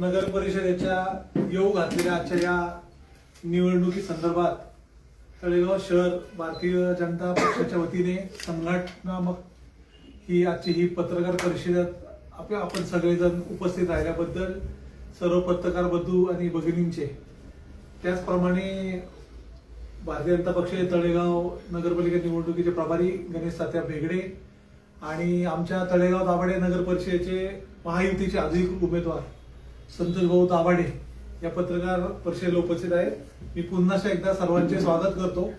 नगर परिषदेच्या येऊ घातलेल्या आजच्या या निवडणुकी संदर्भात तळेगाव शहर भारतीय जनता पक्षाच्या वतीने संघटनात्मक ही आजची ही पत्रकार परिषदेत आपल्या आपण सगळेजण उपस्थित राहिल्याबद्दल सर्व पत्रकार बंधू आणि भगिनींचे. त्याचप्रमाणे भारतीय जनता पक्षाचे तळेगाव नगरपालिका निवडणुकीचे प्रभारी गणेश सात्या भेगडे आणि आमच्या तळेगाव दाभाडे नगर परिषदेचे महायुतीचे अधिक उमेदवार. संतोष भाऊ दाभाडे या पत्रकार परिषदेला उपस्थित आहेत. मी पुन्हा एकदा सर्वांचे स्वागत करतो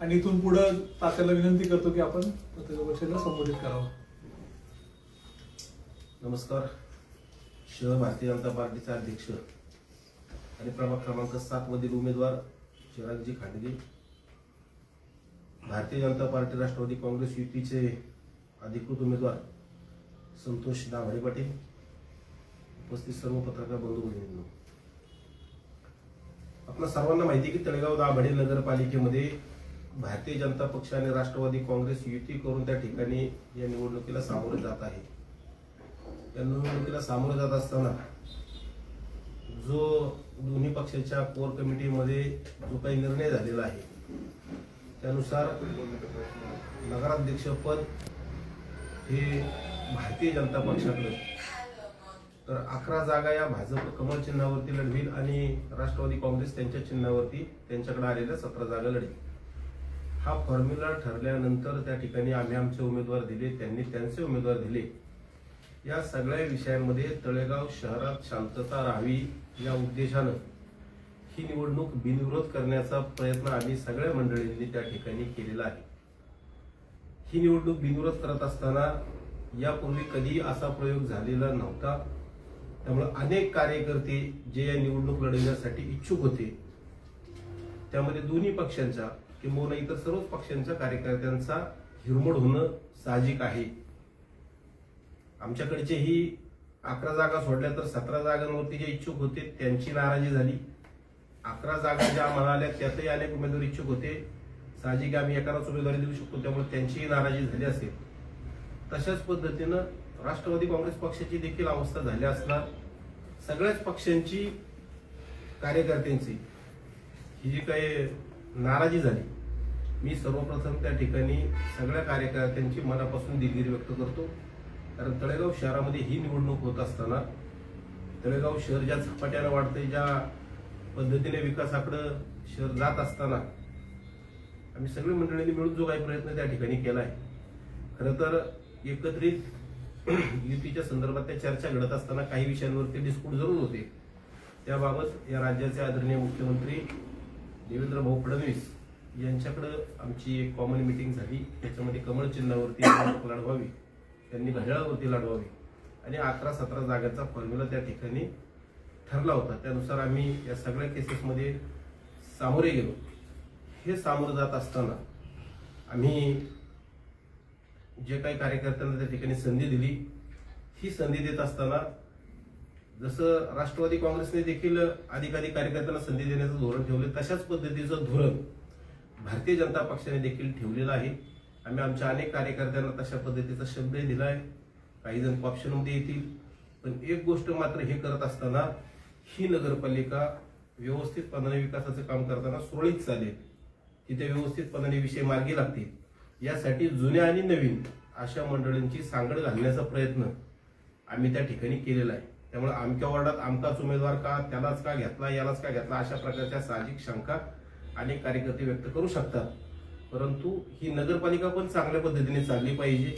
आणि इथून पुढे तात्याला विनंती करतो की आपण पत्रकार परिषदेला संबोधित करावं. नमस्कार. शहर भारतीय जनता पार्टीचा अध्यक्ष आणि प्रभाग क्रमांक सात मधील उमेदवार चिरागजी खांडगे. भारतीय जनता पार्टी राष्ट्रवादी काँग्रेस युतीचे अधिकृत उमेदवार संतोष दाभाडे पाटील. उपस्थित सर्व पत्रकार बंधू भगिनींनो आपल्या सर्वांना माहिती की तळेगाव दाभाडे नगरपालिकेमध्ये भारतीय जनता पक्ष आणि राष्ट्रवादी काँग्रेस युती करून त्या ठिकाणी या निवडणुकीला सामोरे जात आहे. या निवडणुकीला सामोरे जात असताना जो दोन्ही पक्षाच्या कोर कमिटीमध्ये जो काही निर्णय झालेला आहे त्यानुसार नगराध्यक्षपद हे भारतीय जनता पक्षाकडे तर अकरा जागा या भाजप कमळ चिन्हावरती लढवील आणि राष्ट्रवादी काँग्रेस त्यांच्या चिन्हावरती त्यांच्याकडे आलेल्या सतरा जागा लढेल. हा फॉर्म्युला ठरल्यानंतर त्या ठिकाणी आम्ही आमचे उमेदवार दिले त्यांनी त्यांचे उमेदवार दिले. या सगळ्या विषयांमध्ये तळेगाव शहरात शांतता राहावी या उद्देशानं ही निवडणूक बिनविरोध करण्याचा प्रयत्न आम्ही सगळ्या मंडळींनी त्या ठिकाणी केलेला आहे. ही निवडणूक बिनविरोध करत असताना यापूर्वी कधी असा प्रयोग झालेला नव्हता. त्यामुळे अनेक कार्यकर्ते जे या निवडणूक लढवण्यासाठी इच्छुक होते त्यामध्ये दोन्ही पक्षांचा किंबहुना इतर सर्वच पक्षांच्या कार्यकर्त्यांचा हिरमोड होणं साहजिक आहे. आमच्याकडचे ही अकरा जागा सोडल्या तर सतरा जागांवरती जे इच्छुक होते त्यांची नाराजी झाली. अकरा जागा ज्या म्हणाल्या त्यातही अनेक उमेदवार इच्छुक होते. साहजिक आम्ही एकालाच उमेदवारी देऊ शकतो त्यामुळे त्यांचीही नाराजी झाली असेल. तशाच पद्धतीनं राष्ट्रवादी काँग्रेस पक्षाची देखील अवस्था झाली असणार. सगळ्याच पक्षांची कार्यकर्त्यांची ही जी काही नाराजी झाली मी सर्वप्रथम त्या ठिकाणी सगळ्या कार्यकर्त्यांची मनापासून दिलगिरी व्यक्त करतो. कारण तळेगाव शहरामध्ये ही निवडणूक होत असताना तळेगाव शहर ज्या झपाट्यानं वाढतंय ज्या पद्धतीने विकासाकडं शहर जात असताना आम्ही सगळी मंडळींनी मिळून जो काही प्रयत्न त्या ठिकाणी केला आहे. खरं तर एकत्रित युतीच्या संदर्भात त्या चर्चा घडत असताना काही विषयांवरती डिस्प्यूट जरूर होते. त्याबाबत या राज्याचे आदरणीय मुख्यमंत्री देवेंद्र भाऊ फडणवीस यांच्याकडं आमची एक कॉमन मिटिंग झाली. त्याच्यामध्ये कमळ चिन्हावरती लढवावी त्यांनी घड्याळावरती लढवावी आणि अकरा सतरा जागांचा फॉर्म्युला त्या ठिकाणी ठरला होता. त्यानुसार आम्ही या सगळ्या केसेसमध्ये सामोरे गेलो. हे सामोरं जात असताना आम्ही जे काही कार्यकर्त्यांना त्या ठिकाणी संधी दिली ही संधी देत असताना जसं राष्ट्रवादी काँग्रेसने देखील अधिकाधिक कार्यकर्त्यांना संधी देण्याचं धोरण ठेवलं तशाच पद्धतीचं धोरण भारतीय जनता पक्षाने देखील ठेवलेलं आहे. आम्ही आमच्या अनेक कार्यकर्त्यांना तशा पद्धतीचा शब्दही दिलाय. काही जण ऑप्शनमध्ये येतील. पण एक गोष्ट मात्र हे करत असताना ही नगरपालिका व्यवस्थितपणाने विकासाचं काम करताना सुरळीत चालेल. तिथे व्यवस्थितपणाने विषय मार्गी लागतील. यासाठी जुन्या आणि नवीन अशा मंडळींची सांगड घालण्याचा प्रयत्न आम्ही त्या ठिकाणी केलेला आहे. त्यामुळे आमच्या वॉर्डात आमचाच उमेदवार का त्यालाच का घेतला यालाच का घेतला अशा प्रकारच्या साहजिक शंका अनेक कार्यकर्ते व्यक्त करू शकतात. परंतु ही नगरपालिका पण चांगल्या पद्धतीने चालली पाहिजे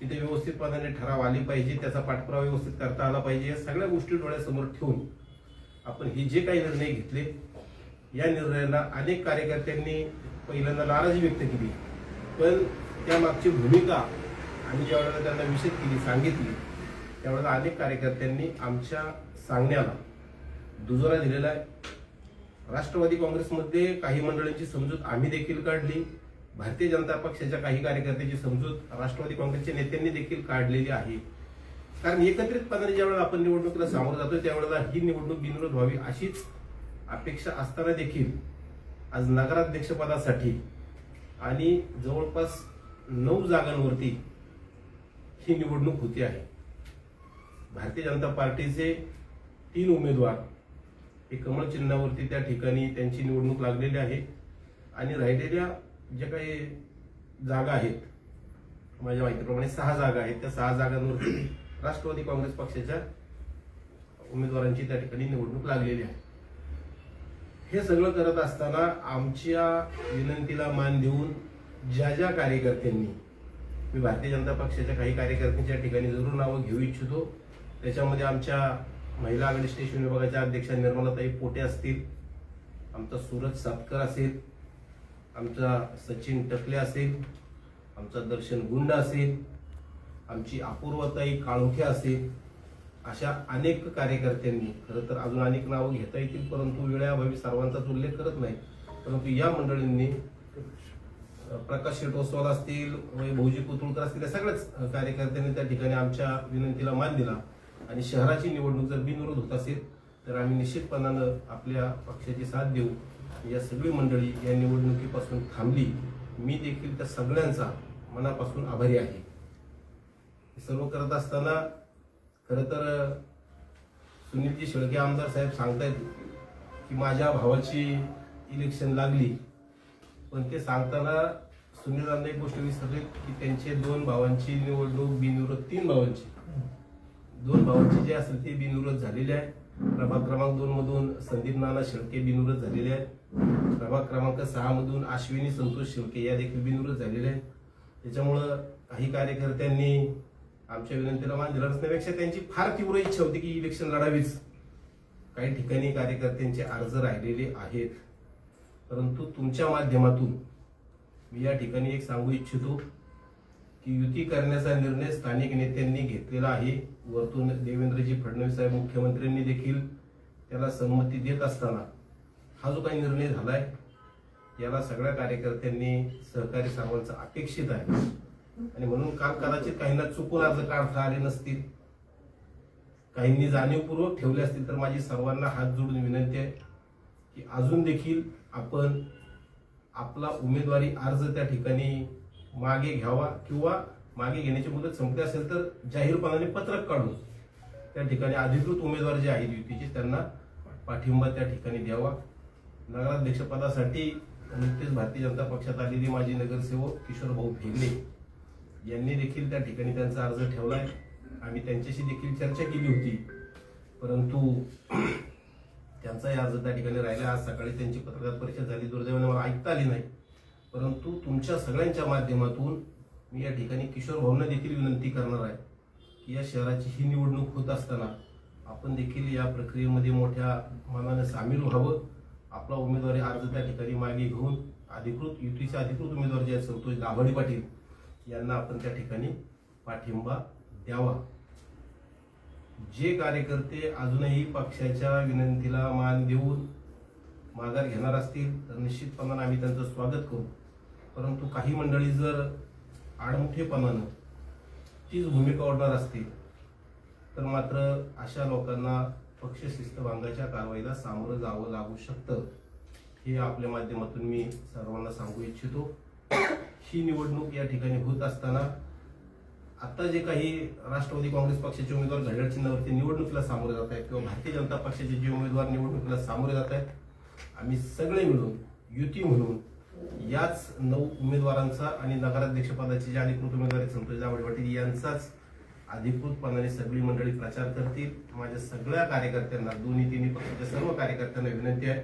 तिथे व्यवस्थितपणाने ठराव आली पाहिजे त्याचा पाठपुरावा व्यवस्थित करता आला पाहिजे या सगळ्या गोष्टी डोळ्यासमोर ठेवून आपण हे जे काही निर्णय घेतले या निर्णयाला अनेक कार्यकर्त्यांनी पहिल्यांदा नाराजी व्यक्त केली. पण त्यामागची भूमिका आम्ही ज्यावेळेला त्यांना विषय केली सांगितली त्यावेळेला अनेक कार्यकर्त्यांनी आमच्या सांगण्याला दुजोरा दिलेला आहे. राष्ट्रवादी काँग्रेसमध्ये काही मंडळींची समजूत आम्ही देखील काढली. भारतीय जनता पक्षाच्या काही कार्यकर्त्यांची समजूत राष्ट्रवादी काँग्रेसच्या नेत्यांनी देखील काढलेली आहे. कारण एकत्रितपणाने ज्यावेळेला आपण निवडणुकीला सामोरं जातो त्यावेळेला ही निवडणूक बिनविरोध व्हावी अशीच अपेक्षा असताना देखील आज नगराध्यक्षपदासाठी आणि जवळपास नऊ जागांवरती ही निवडणूक होती आहे. भारतीय जनता पार्टीचे तीन उमेदवार हे कमळ चिन्हावरती त्या ठिकाणी त्यांची निवडणूक लागलेली आहे. आणि राहिलेल्या ज्या काही जागा आहेत माझ्या माहितीप्रमाणे सहा जागा आहेत त्या सहा जागांवरती राष्ट्रवादी काँग्रेस पक्षाच्या उमेदवारांची त्या ठिकाणी निवडणूक लागलेली आहे. हे सगळं करत असताना आमच्या विनंतीला मान देऊन ज्या ज्या कार्यकर्त्यांनी मी भारतीय जनता पक्षाच्या काही कार्यकर्त्यांच्या ठिकाणी जरूर नावं घेऊ इच्छितो. त्याच्यामध्ये आमच्या महिला आघाडी स्टेशन विभागाच्या अध्यक्षा निर्मलाताई पोटे असतील आमचा सूरज सातकर असेल आमचा सचिन टकले असेल आमचा दर्शन गुंड असेल आमची अपूर्वताई काळुखे असेल अशा अनेक कार्यकर्त्यांनी खरं तर अजून अनेक नावं घेता येतील परंतु वेळाभावी सर्वांचाच उल्लेख करत नाही परंतु या मंडळींनी प्रकाश शेटोस्वाल असतील भाऊजी पुतुळकर असतील या सगळ्याच कार्यकर्त्यांनी त्या ठिकाणी आमच्या विनंतीला मान दिला. आणि शहराची निवडणूक जर बिनविरोध होत असेल तर आम्ही निश्चितपणानं आपल्या पक्षाची साथ देऊ. या सगळी मंडळी या निवडणुकीपासून थांबली. मी देखील त्या सगळ्यांचा मनापासून आभारी आहे. सर्व करत असताना खरं तर सुनीलजी शेळके आमदार साहेब सांगतायत की माझ्या भावाची इलेक्शन लागली. पण ते सांगताना सुनीलांना एक गोष्ट विसरले की त्यांचे दोन भावांची निवडणूक बिनविरोध तीन भावांची. दोन भावांची जे असेल ते बिनविरोध झालेले आहे. प्रभाग क्रमांक दोन मधून संदीप नाना शेळके बिनविरोध झालेले आहेत. प्रभाग क्रमांक सहा मधून अश्विनी संतोष शेळके या देखील बिनविरोध झालेले आहेत. त्याच्यामुळं काही कार्यकर्त्यांनी आमच्या विनंतीला मान दिला नसण्यापेक्षा त्यांची फार तीव्र इच्छा होती की इलेक्शन लढावीच. काही ठिकाणी कार्यकर्त्यांचे अर्ज राहिलेले आहेत. परंतु तुमच्या माध्यमातून मी या ठिकाणी एक सांगू इच्छितो की युती करण्याचा निर्णय स्थानिक नेत्यांनी घेतलेला आहे. वरतून देवेंद्रजी फडणवीस साहेब मुख्यमंत्र्यांनी देखील त्याला संमती देत असताना हा जो काही निर्णय झालाय याला सगळ्या कार्यकर्त्यांनी सहकारी सर्वांचा अपेक्षित आहे. आणि म्हणून काल कदाचित काहींना चुकून अर्ज काढता आले नसतील. काहींनी जाणीवपूर्वक ठेवले असतील तर माझी सर्वांना हात जोडून विनंती आहे की अजून देखील आपण आपला उमेदवारी अर्ज त्या ठिकाणी मागे घ्यावा किंवा मागे घेण्याची मुदत संपली असेल तर जाहीरपणाने पत्रक काढून त्या ठिकाणी अधिकृत उमेदवार जे आहेत युतीचे त्यांना पाठिंबा त्या ठिकाणी द्यावा. नगराध्यक्षपदासाठी नुकतीच भारतीय जनता पक्षात आलेली माजी नगरसेवक किशोरभाऊ भेगडे यांनी देखील त्या ठिकाणी त्यांचा अर्ज ठेवला आहे आम्ही त्यांच्याशी देखील चर्चा केली होती. परंतु त्यांचाही अर्ज त्या ठिकाणी राहिला. आज सकाळी त्यांची पत्रकार परिषद झाली. दुर्दैवाने मला ऐकता आली नाही. परंतु तुमच्या सगळ्यांच्या माध्यमातून मी या ठिकाणी किशोर भाऊंना देखील विनंती करणार आहे की या शहराची ही निवडणूक होत असताना आपण देखील या प्रक्रियेमध्ये मोठ्या मनाने सामील व्हावं. आपला उमेदवारी अर्ज त्या ठिकाणी मागे घेऊन अधिकृत युतीचे अधिकृत उमेदवार जे आहेत संतोष दाभाडे पाटील यांना आपण त्या ठिकाणी पाठिंबा द्यावा. जे कार्यकर्ते अजूनही पक्षाच्या विनंतीला मान देऊन माघार घेणार असतील तर निश्चितपणानं आम्ही त्यांचं स्वागत करू. परंतु काही मंडळी जर आडमुठेपणानं तीच भूमिका ओढणार असतील तर मात्र अशा लोकांना पक्ष शिस्तभंगाच्या कारवाईला सामोरं जावं लागू शकतं हे आपल्या माध्यमातून मी सर्वांना सांगू इच्छितो. ही निवडणूक या ठिकाणी होत असताना आता जे काही राष्ट्रवादी काँग्रेस पक्षाचे उमेदवार घड्याळ चिन्हावरती निवडणुकीला सामोरे जात आहेत किंवा भारतीय जनता पक्षाचे जे उमेदवार निवडणुकीला सामोरे जात आहेत आम्ही सगळे मिळून युती म्हणून याच नऊ उमेदवारांचा आणि नगराध्यक्षपदाचे जे अधिकृत उमेदवार आहेत संतोष जावडे पाटील यांचाच अधिकृतपणाने सगळी मंडळी प्रचार करतील. माझ्या सगळ्या कार्यकर्त्यांना दोन्ही तिन्ही पक्षाच्या सर्व कार्यकर्त्यांना विनंती आहे.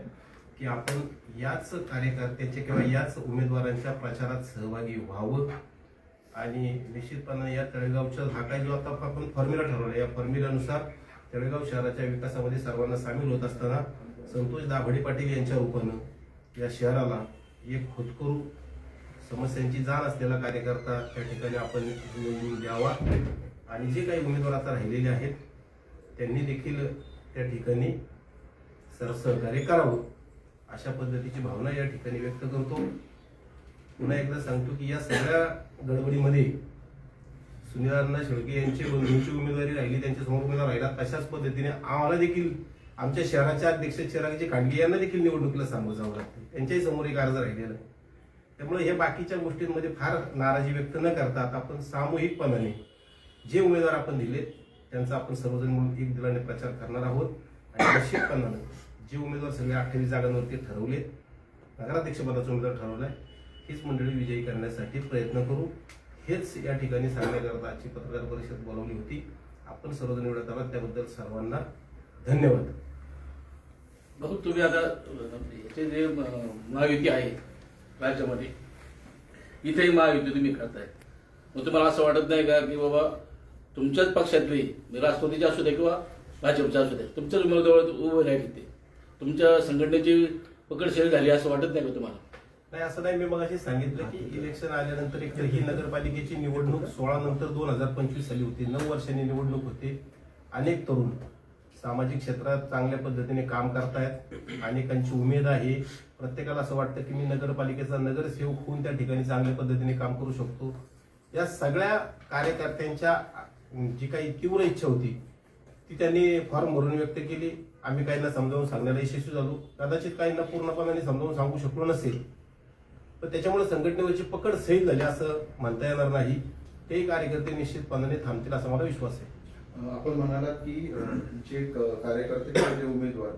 की आपण याच कार्यकर्त्याचे किंवा याच उमेदवारांच्या प्रचारात सहभागी व्हावं. आणि निश्चितपणे या तळेगावच्या हा काय जो आता आपण फॉर्म्युला ठरवला या फॉर्म्युलानुसार तळेगाव शहराच्या विकासामध्ये सर्वांना सामील होत असताना संतोष दाभडे पाटील यांच्या रूपानं या शहराला एक खुदकरू समस्यांची जाण असलेला कार्यकर्ता त्या ठिकाणी आपण निवडून द्यावा. आणि जे काही उमेदवार आता राहिलेले आहेत त्यांनी देखील त्या ठिकाणी सरसहकार्य करावं. अशा पद्धतीची भावना या ठिकाणी व्यक्त करतो. पुन्हा एकदा सांगतो की या सगळ्या गडबडीमध्ये सुनीलांना शेळके यांची बंधूंची उमेदवारी राहिली त्यांच्यासमोर उमेदवार राहिला तशाच पद्धतीने आम्हाला देखील आमच्या शहराच्या अध्यक्ष चिरागजी खांडगे यांना देखील निवडणुकीला सामोरं जावं लागते. त्यांच्याही समोर एक अर्ज राहिलेला आहे. त्यामुळे हे बाकीच्या गोष्टींमध्ये फार नाराजी व्यक्त न करता आपण सामूहिकपणाने जे उमेदवार आपण दिले त्यांचा आपण सर्वजण म्हणून एक दिलाने प्रचार करणार आहोत आणि निश्चितपणाने जे उमेदवार सगळे अठ्ठावीस जागांवरती ठरवले नगराध्यक्ष पदाचा उमेदवार ठरवलाय हीच मंडळी विजयी करण्यासाठी प्रयत्न करू. हेच या ठिकाणी सांगण्याकरता आजची पत्रकार परिषद बोलावली होती. आपण सर्वजण निवडत आलात त्याबद्दल सर्वांना धन्यवाद. बघू तुम्ही आता याचे जे महायुती आहे राज्यामध्ये इथेही महायुती तुम्ही करताय. मग तुम्हाला असं वाटत नाही का की बाबा तुमच्याच पक्षातली म्हणजे राष्ट्रवादीचे असू दे किंवा भाजपचे असू दे तुमच्याच उमेदवार उभे राहिले ते तुमच्या संघटनेची पकडशेरी झाली असं वाटत नाही का तुम्हाला? नाही असं नाही. मी मग सांगितलं की इलेक्शन आल्यानंतर एक तर ही नगरपालिकेची निवडणूक सोळा नंतर दोन हजार पंचवीस साली होती. नऊ वर्षांनी निवडणूक होते. अनेक तरुण सामाजिक क्षेत्रात चांगल्या पद्धतीने काम करतायत. अनेकांची उमेद आहे. प्रत्येकाला असं वाटतं की मी नगरपालिकेचा नगरसेवक होऊन त्या ठिकाणी चांगल्या पद्धतीने काम करू शकतो. या सगळ्या कार्यकर्त्यांच्या जी काही तीव्र इच्छा होती ती त्यांनी फॉर्म भरून व्यक्त केली. आम्ही काहींना समजावून सांगण्याला यशस्वी झालो. कदाचित काहींना पूर्णपणे समजावून सांगू शकलो नसेल. पण त्याच्यामुळे संघटनेवरची पकड सैल झाली असं म्हणता येणार नाही. ते कार्यकर्ते निश्चितपणाने थांबतील असा मला विश्वास आहे. आपण म्हणालात की जे कार्यकर्ते किंवा जे उमेदवार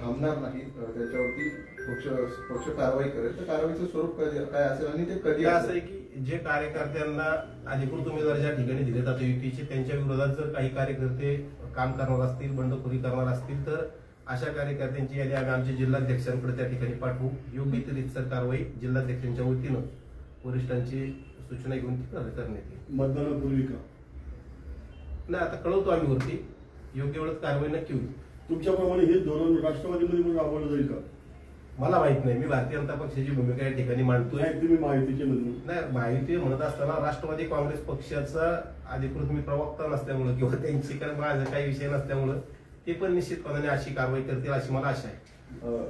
थांबणार नाहीत अ, त्याच्यावरती पक्ष पक्ष कारवाई करेल तर कारवाईचं स्वरूप काय असेल आणि ते कधी असं असेल? आहे की जे कार्यकर्त्यांना अधिकृत उमेदवार ज्या ठिकाणी दिले जातात युतीचे त्यांच्या विरोधात जर काही कार्यकर्ते काम करणार असतील बंडखोरी करणार असतील तर अशा कार्यकर्त्यांची यादी आम्ही आमच्या जिल्हाध्यक्षांकडे त्या ठिकाणी पाठवू. योग्य ती रीतसर कारवाई जिल्हाध्यक्षांच्या वतीनं वरिष्ठांची सूचना घेऊन ती करण्यात येईल. मतदानापूर्वी का? नाही आता कळवतो आम्ही वरती. योग्य वेळेत कारवाई नक्की होईल. तुमच्याप्रमाणे हे धोरण राष्ट्रवादीमध्ये पण राबवलं जाईल का? मला माहीत नाही. मी भारतीय जनता पक्षाची भूमिका या ठिकाणी मांडतोय. तुम्ही माहितीचे नाही माहिती म्हणत असताना राष्ट्रवादी काँग्रेस पक्षाचा अधिकृत मी प्रवक्ता नसल्यामुळं किंवा त्यांची काय माझा काही विषय नसल्यामुळं ते पण निश्चितपणाने अशी कारवाई करतील अशी मला आशा आहे.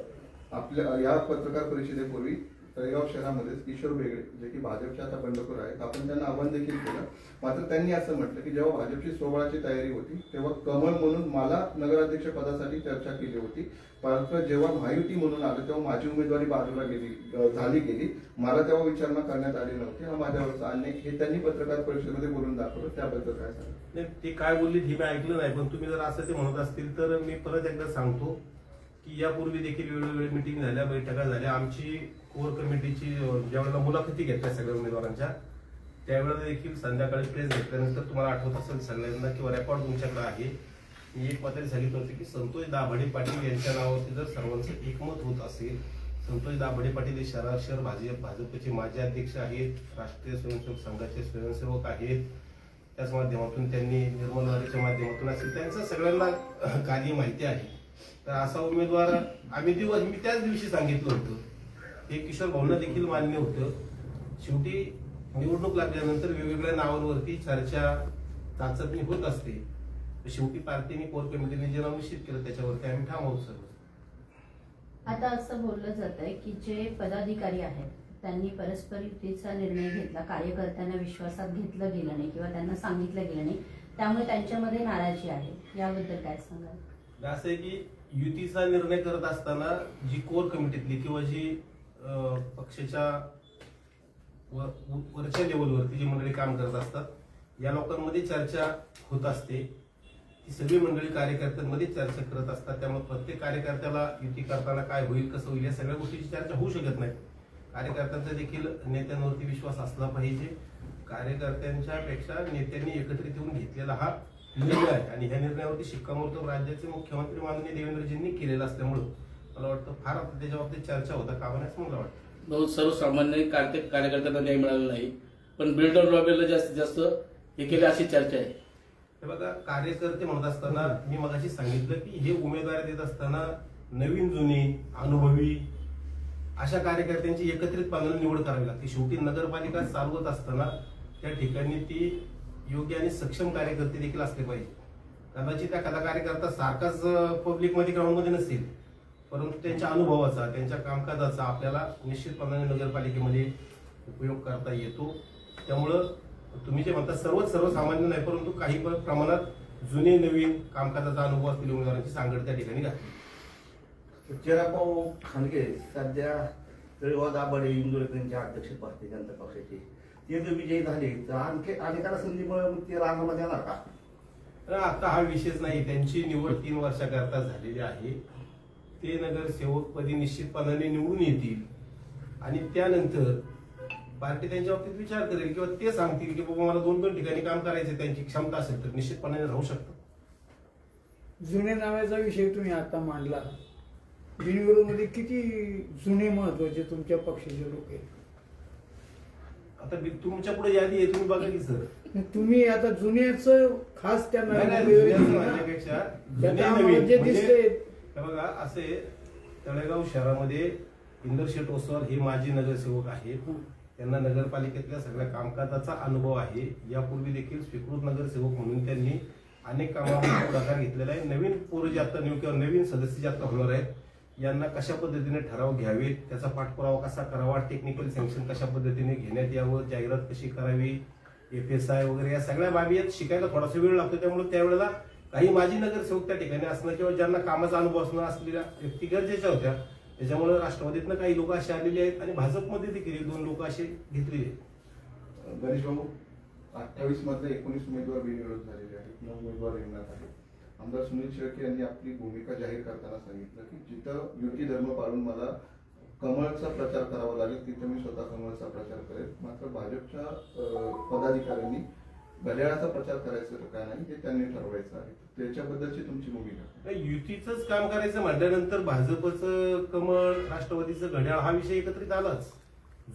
आपल्या या पत्रकार परिषदेपूर्वी तळेगाव शहरामध्ये किशोर बेगडे जे की भाजपचे आता बंडखोर आहेत आपण त्यांना आव्हान देखील केलं. मात्र त्यांनी असं म्हटलं की जेव्हा भाजपची सोहळाची तयारी होती तेव्हा कमल म्हणून मला नगराध्यक्ष पदासाठी चर्चा केली होती. परंतु जेव्हा महायुती म्हणून आलं तेव्हा माझी उमेदवारी बाजूला गेली झाली गेली. मला तेव्हा विचारणा करण्यात आली नव्हती. हा माझ्यावरचा अन्याय हे त्यांनी पत्रकार परिषदेमध्ये बोलून दाखवलं. त्याबद्दल काय सांगितलं ते काय बोलली हे मी ऐकलं नाही पण तुम्ही जर असं ते म्हणत असतील तर मी परत एकदा सांगतो की यापूर्वी देखील वेळोवेळी मिटिंग झाल्या बैठका झाल्या. आमची कोर कमिटीची ज्यावेळेला मुलाखती घेतल्या सगळ्या उमेदवारांच्या त्यावेळेला देखील संध्याकाळी प्रेस घेतल्यानंतर तुम्हाला आठवत असेल सगळ्यांना किंवा रेकॉर्ड तुमच्याकडे आहे. मी एक पत्र सांगितलं होतं की संतोष दाभाडे पाटील यांच्या नावावरती जर सर्वांचं एकमत होत असेल संतोष दाभाडे पाटील हे शहरात शहर भाजप भाजपचे माजी अध्यक्ष आहेत राष्ट्रीय स्वयंसेवक संघाचे स्वयंसेवक आहेत. त्याच माध्यमातून त्यांनी निर्मलवाडीच्या माध्यमातून असेल त्यांचं सगळ्यांना काही कार्य माहिती आहे. तर असा उमेदवार आम्ही दिवस मी त्याच दिवशी सांगितलं होतं. हे किशोर भाऊंना देखील मान्य होतं. शेवटी निवडणूक लागल्यानंतर वेगवेगळ्या नावांवरती चर्चा चाचपणी होत असते. शेवटी पार्टीने कोर कमिटीने जे नाव निश्चित केलं त्याच्यावरती आम्ही ठाम आहोत सर्व. आता असं बोललं जात आहे की जे पदाधिकारी आहेत त्यांनी परस्पर युतीचा निर्णय घेतला कार्यकर्त्यांना विश्वासात घेतलं गेलं नाही किंवा त्यांना सांगितलं गेलं नाही त्यामुळे त्यांच्यामध्ये नाराजी आहे. याबद्दल काय सांगाल? असं आहे की युतीचा निर्णय करत असताना जी कोर कमिटीतली किंवा जी पक्षाच्या वर- वरच्या लेवलवरती जी मंडळी काम करत असतात या लोकांमध्ये चर्चा होत असते. ती सगळी मंडळी कार्यकर्त्यांमध्ये चर्चा करत असतात. त्यामुळे प्रत्येक कार्यकर्त्याला युती करताना काय होईल कसं होईल या सगळ्या गोष्टीची चर्चा होऊ शकत नाही. कार्यकर्त्यांचा देखील नेत्यांवरती विश्वास असला पाहिजे. कार्यकर्त्यांच्या पेक्षा नेत्यांनी एकत्रित येऊन घेतलेला हा निर्णय आहे. आणि ह्या निर्णयावरती शिक्कामोर्तब राज्याचे मुख्यमंत्री माननीय देवेंद्रजींनी केलेला असल्यामुळं मला वाटतं फार आता त्याच्या बाबतीत चर्चा होता कामा नाही असं मला वाटतं. सर्वसामान्य कार्य कार्यकर्त्यांना न्याय मिळाला नाही पण बिल्डर लॉबीला जास्तीत जास्त हे केले अशी चर्चा आहे. हे बघा कार्यकर्ते म्हणत असताना मी मगाशी सांगितलं की हे उमेदवारी देत असताना नवीन जुने अनुभवी अशा कार्यकर्त्यांची एकत्रितपणाने निवड करावी लागते. शेवटी नगरपालिका चालवत असताना त्या ठिकाणी ती योग्य आणि सक्षम कार्यकर्ते देखील असले पाहिजे. कदाचित एखादा कार्यकर्ता सारखाच पब्लिकमध्ये ग्राउंडमध्ये नसेल. परंतु त्यांच्या अनुभवाचा त्यांच्या कामकाजाचा आपल्याला निश्चितपणाने नगरपालिकेमध्ये उपयोग करता येतो. त्यामुळं तुम्ही जे म्हणता सर्वच सर्वसामान्य नाही परंतु काही प्रमाणात जुने नवीन कामकाजाचा अनुभव असलेल्या उमेदवारांची सांगड त्या ठिकाणी घातली चेराभाऊ खांडगे सध्या तळेगाव दाभाडे इंदोरेकरांचे अध्यक्ष भारतीय जनता पक्षाचे. ते जर विजयी झाले तर आणखी अनेकांना संधी मिळून ते रांगामध्ये येणार का? आता हा विषयच नाही त्यांची निवड तीन वर्षाकरता झालेली आहे. ते नगरसेवकपदी निश्चितपणाने निवडून येतील. आणि त्यानंतर पार्टी त्यांच्या बाबतीत विचार करेल किंवा ते सांगतील की बाबा मला दोन दोन ठिकाणी काम करायचे त्यांची क्षमता असेल तर निश्चितपणाने राहू शकतात जुने नावाचा विषय तुम्ही आता मांडला. बिनविरोधमध्ये किती जुने महत्त्वाचे तुमच्या पक्षाचे लोक आहेत? आता मी तुमच्यापुढे यादी आहे तुम्ही बघा की सर. तुम्ही आता जुन्याच खास. जे म्हणजे- दिसतंय हे बघा असे तळेगाव शहरामध्ये इंदरशेठ ओसवाल हे माजी नगरसेवक आहेत. त्यांना नगरपालिकेतल्या सगळ्या कामकाजाचा अनुभव आहे. यापूर्वी देखील स्वीकृत नगरसेवक म्हणून त्यांनी अनेक कामामध्ये पुढाकार घेतलेला आहे. नवीन पोरं जे आता नियुक्त किंवा नवीन सदस्य जे आता होणार आहेत यांना कशा पद्धतीने ठराव घ्यावेत? त्याचा पाठपुरावा कसा करावा? टेक्निकल सँक्शन कशा पद्धतीने घेण्यात यावं? जाहिरात कशी करावी? एफ एस आय वगैरे या सगळ्या बाबी आहेत. शिकायला थोडासा वेळ लागतो त्यामुळे त्यावेळेला काही माजी नगरसेवक त्या ठिकाणी असणं किंवा ज्यांना कामाचा अनुभव असणं असलेल्या व्यक्ती गरजेच्या होत्या त्याच्यामुळे राष्ट्रवादीतनं काही लोक असे आलेले आहेत आणि भाजपमध्ये देखील दोन लोक असे घेतलेले आहेत. गणेश भाऊ अठ्ठावीस मधले एकोणीस उमेदवार बिनविरोध झालेले आहेत नऊ उमेदवार रिंगणात आहेत. आमदार सुनील शेळके यांनी आपली भूमिका जाहीर करताना सांगितलं की जिथं युती धर्म पाळून मला कमळचा प्रचार करावा लागेल तिथं मी स्वतः कमळचा प्रचार करेल. मात्र भाजपच्या पदाधिकाऱ्यांनी घड्याळाचा प्रचार करायचं का नाही हे त्यांनी ठरवायचं आहे. त्याच्याबद्दलची तुमची भूमिका. युतीचंच काम करायचं म्हटल्यानंतर भाजपचं कमळ राष्ट्रवादीचं घड्याळ हा विषय एकत्रित आलाच.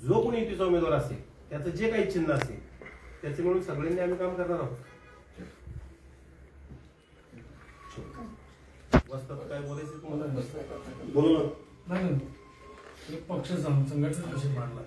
जो कोणी युतीचा उमेदवार असेल त्याचं जे काही चिन्ह असेल त्याचे मिळून सगळ्यांनी आम्ही काम करणार आहोत. वस्तात काय बोलायचं तुम्हाला? बोला ना. नाही नाही. पक्ष संघटना कशी मांडला